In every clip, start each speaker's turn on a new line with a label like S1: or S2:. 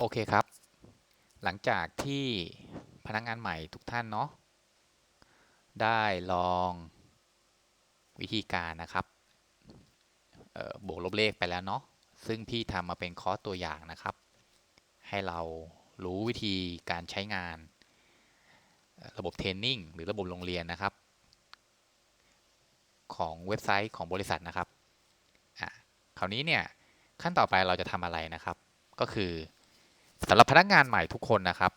S1: โอเคครับ หลังจากที่พนักงานใหม่ทุกท่านเนาะได้ลองวิธีการนะครับออบวกลบเลขไปแล้วเนาะซึ่งพี่ทำมาเป็นคอร์สตัวอย่างนะครับ ให้เรารู้วิธีการใช้งานระบบเทรนนิ่งหรือระบบโรงเรียนนะครับ ของเว็บไซต์ของบริษัทนะครับอะคราวนี้เนี่ยขั้นต่อไปเราจะทำอะไรนะครับ ก็คือ สำหรับพนักงานใหม่ทุกคนนะครับ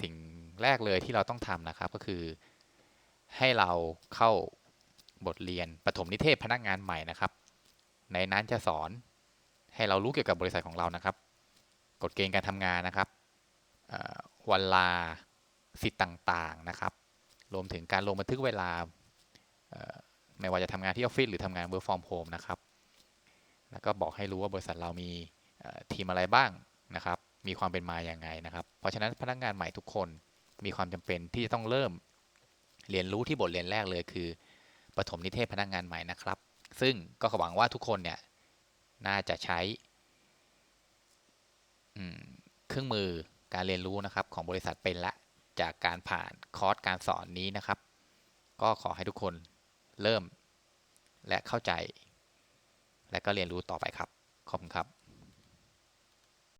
S1: สิ่งแรกเลยที่เราต้องทำนะครับก็คือ ให้เราเข้าบทเรียนปฐมนิเทศพนักงานใหม่นะครับ ในนั้นจะสอนให้เรารู้เกี่ยวกับบริษัทของเรานะครับ กฎเกณฑ์การทำงานนะครับวันลาสิทธิ์ต่างๆนะครับ รวมถึงการลงบันทึกเวลาไม่ว่าจะทำงานที่ออฟฟิศหรือทำงาน work from home นะครับ แล้วก็บอกให้รู้ว่าบริษัทเรามีทีมอะไรบ้างนะครับ มีความเป็นมาอย่างไงนะครับ เพราะฉะนั้นพนักงานใหม่ทุกคนมีความจำเป็นที่จะต้องเริ่มเรียนรู้ที่บทเรียนแรกเลยคือปฐมนิเทศพนักงานใหม่นะครับ ซึ่งก็หวังว่าทุกคนเนี่ยน่าจะใช้เครื่องมือการเรียนรู้นะครับของบริษัทเป็นละจากการผ่านคอร์สการสอนนี้นะครับ ก็ขอให้ทุกคนเริ่มและเข้าใจ และก็เรียนรู้ต่อไปครับ ขอบคุณครับ